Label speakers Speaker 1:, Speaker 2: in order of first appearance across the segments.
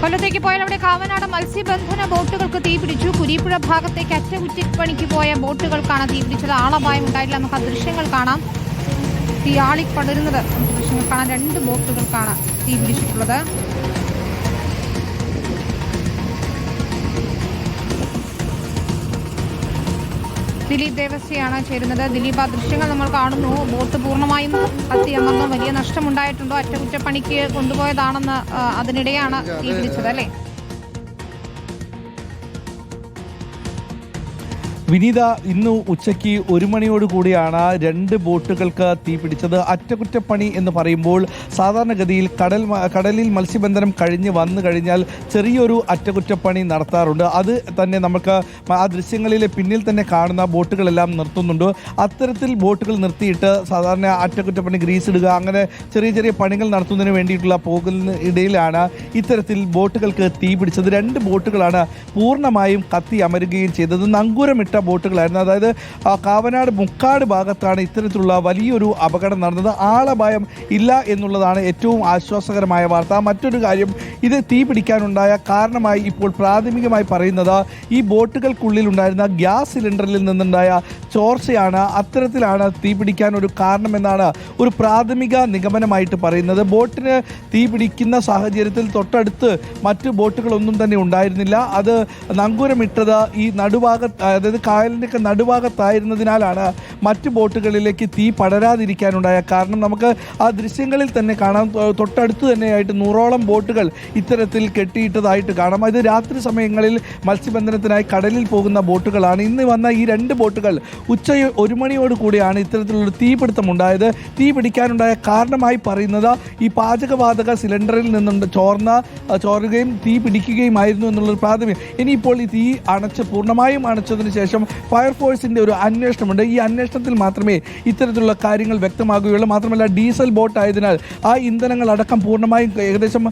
Speaker 1: കൊല്ലത്തേക്ക് പോയാൽ അവിടെ കാവനാട് മത്സ്യബന്ധന ബോട്ടുകൾക്ക് തീപിടിച്ചു കുരീപ്പുഴ ഭാഗത്തേക്ക് അറ്റകുറ്റിപ്പണിക്ക് പോയ ബോട്ടുകൾക്കാണ് തീപിടിച്ചത് ആളപായം ഉണ്ടായില്ല നമുക്ക് ആ ദൃശ്യങ്ങൾ കാണാം. തീ ആളിപ്പടരുന്നത്. ദൃശ്യങ്ങൾ കാണാം. രണ്ട് ബോട്ടുകൾക്കാണ് തീപിടിച്ചിട്ടുള്ളത് ദിലീപ് ദേവസ്യയാണ് ചേരുന്നത്. ദിലീപ് ആ ദൃശ്യങ്ങൾ നമ്മൾ കാണുന്നു. ബോട്ട് പൂർണമായും കത്തി അന്നൊന്നും വലിയ നഷ്ടമുണ്ടായിട്ടുണ്ടോ? അറ്റകുറ്റപ്പണിക്ക് കൊണ്ടുപോയതാണെന്ന് അതിനിടെയാണ് തീ പിടിച്ചത് അല്ലേ?
Speaker 2: വിനീത ഇന്ന് ഉച്ചയ്ക്ക് ഒരു മണിയോട് കൂടിയാണ് രണ്ട് ബോട്ടുകൾക്ക് തീ പിടിച്ചത്. അറ്റകുറ്റപ്പണി എന്ന് പറയുമ്പോൾ സാധാരണഗതിയിൽ കടൽ കടലിൽ മത്സ്യബന്ധനം കഴിഞ്ഞ് വന്നു കഴിഞ്ഞാൽ ചെറിയൊരു അറ്റകുറ്റപ്പണി നടത്താറുണ്ട്. അത് തന്നെ നമുക്ക് ആ ദൃശ്യങ്ങളിലെ പിന്നിൽ തന്നെ കാണുന്ന ബോട്ടുകളെല്ലാം നിർത്തുന്നുണ്ട്. അത്തരത്തിൽ ബോട്ടുകൾ നിർത്തിയിട്ട് സാധാരണ അറ്റകുറ്റപ്പണി ഗ്രീസ് ഇടുക അങ്ങനെ ചെറിയ ചെറിയ പണികൾ നടത്തുന്നതിന് വേണ്ടിയിട്ടുള്ള പോകുന്ന ഇടയിലാണ് ഇത്തരത്തിൽ ബോട്ടുകൾക്ക് തീ പിടിച്ചത്. രണ്ട് ബോട്ടുകളാണ് പൂർണമായും കത്തി അമരുകയും ചെയ്തത്. നങ്കൂരമിട്ട ബോട്ടുകളായിരുന്നു. അതായത് കാവനാട് മുക്കാട് ഭാഗത്താണ് ഇത്തരത്തിലുള്ള വലിയൊരു അപകടം നടന്നത്. ആളപായം ഇല്ല എന്നുള്ളതാണ് ഏറ്റവും ആശ്വാസകരമായ വാർത്ത. മറ്റൊരു കാര്യം ഇത് തീ പിടിക്കാനുണ്ടായ കാരണമായി ഇപ്പോൾ പ്രാഥമികമായി പറയുന്നത് ഈ ബോട്ടുകൾക്കുള്ളിൽ ഉണ്ടായിരുന്ന ഗ്യാസ് സിലിണ്ടറിൽ നിന്നുണ്ടായ ചോർച്ചയാണ്. അത്തരത്തിലാണ് തീ പിടിക്കാൻ ഒരു കാരണമെന്നാണ് ഒരു പ്രാഥമിക നിഗമനമായിട്ട് പറയുന്നത്. ബോട്ടിന് തീ പിടിക്കുന്ന സാഹചര്യത്തിൽ തൊട്ടടുത്ത് മറ്റ് ബോട്ടുകളൊന്നും തന്നെ ഉണ്ടായിരുന്നില്ല. അത് നങ്കൂരമിട്ടത് ഈ നടുഭാഗത്ത് അതായത് കായലിന്റെയൊക്കെ നടുഭാഗത്തായിരുന്നതിനാലാണ് മറ്റ് ബോട്ടുകളിലേക്ക് തീ പടരാതിരിക്കാനുണ്ടായ കാരണം. നമുക്ക് ആ ദൃശ്യങ്ങളിൽ തന്നെ കാണാം. തൊട്ടടുത്ത് തന്നെയായിട്ട് നൂറോളം ബോട്ടുകൾ ഇത്തരത്തിൽ കെട്ടിയിട്ടതായിട്ട് കാണാം. ഇത് രാത്രി സമയങ്ങളിൽ മത്സ്യബന്ധനത്തിനായി കടലിൽ പോകുന്ന ബോട്ടുകളാണ്. ഇന്ന് വന്ന ഈ രണ്ട് ബോട്ടുകൾ ഉച്ച ഒരു മണിയോട് കൂടിയാണ് ഇത്തരത്തിലുള്ള തീപിടുത്തം ഉണ്ടായത്. തീ പിടിക്കാനുണ്ടായ കാരണമായി പറയുന്നത് ഈ പാചകവാതക സിലിണ്ടറിൽ നിന്നുണ്ട്. ചോർന്ന ചോറുകയും തീ പിടിക്കുകയുമായിരുന്നു എന്നുള്ളൊരു പ്രാഥമിക. ഇനിയിപ്പോൾ ഈ തീ അണച്ച് പൂർണമായും അണച്ചതിന് ശേഷം ഫയർഫോഴ്സിന്റെ ഒരു അന്വേഷണമുണ്ട്. ഈ അന്വേഷണത്തിൽ മാത്രമേ ഇത്തരത്തിലുള്ള കാര്യങ്ങൾ വ്യക്തമാകുകയുള്ളൂ. മാത്രമല്ല ഡീസൽ ബോട്ട് ആയതിനാൽ ആ ഇന്ധനങ്ങൾ അടക്കം പൂർണമായും ഏകദേശം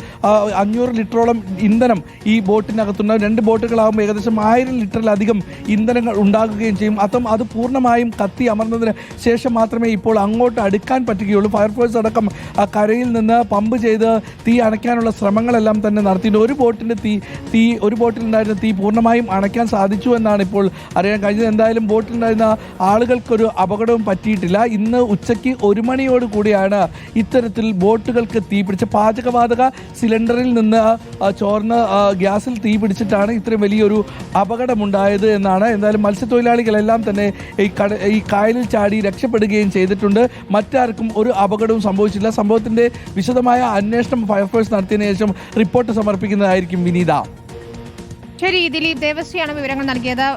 Speaker 2: അഞ്ഞൂറ് ലിറ്ററോളം ഇന്ധനം ഈ ബോട്ടിനകത്തുണ്ട്. രണ്ട് ബോട്ടുകളാകുമ്പോൾ ഏകദേശം ആയിരം ലിറ്ററിലധികം ഇന്ധനങ്ങൾ ഉണ്ടാകുകയും ചെയ്യും. അതും അത് പൂർണമായും കത്തി അമർന്നതിന് ശേഷം മാത്രമേ ഇപ്പോൾ അങ്ങോട്ട് അടുക്കാൻ പറ്റുകയുള്ളൂ. ഫയർഫോഴ്സ് അടക്കം കരയിൽ നിന്ന് പമ്പ് ചെയ്ത് തീ അണയ്ക്കാനുള്ള ശ്രമങ്ങളെല്ലാം തന്നെ നടത്തിയിട്ടുണ്ട്. ഒരു ബോട്ടിന്റെ തീ തീ ഒരു ബോട്ടിലുണ്ടായിരുന്ന തീ പൂർണമായും അണയ്ക്കാൻ സാധിച്ചു എന്നാണ് ഇപ്പോൾ അറിയാൻ കഴിഞ്ഞത് എന്തായാലും ബോട്ടിലുണ്ടായിരുന്ന ആളുകൾക്കൊരു അപകടവും പറ്റിയിട്ടില്ല. ഇന്ന് ഉച്ചയ്ക്ക് ഒരു മണിയോട് കൂടിയാണ് ഇത്തരത്തിൽ ബോട്ടുകൾക്ക് തീ പിടിച്ച പാചകവാതക സിലിണ്ടറിൽ നിന്ന് ചോർന്ന് ഗ്യാസിൽ തീ പിടിച്ചിട്ടാണ് ഇത്രയും വലിയൊരു അപകടമുണ്ടായത് എന്നാണ്. എന്തായാലും മത്സ്യത്തൊഴിലാളികളെല്ലാം തന്നെ ഈ കട ഈ കായലിൽ ചാടി രക്ഷപ്പെടുകയും ചെയ്തിട്ടുണ്ട്. മറ്റാർക്കും ഒരു അപകടവും സംഭവിച്ചില്ല സംഭവത്തിന്റെ വിശദമായ അന്വേഷണം ഫയർഫോഴ്സ് നടത്തിയതിനു ശേഷം റിപ്പോർട്ട് സമർപ്പിക്കുന്നതായിരിക്കും വിനീത.
Speaker 1: ശരി ദിലീപ് ദേവസ്യാണ് വിവരങ്ങൾ നൽകിയത്.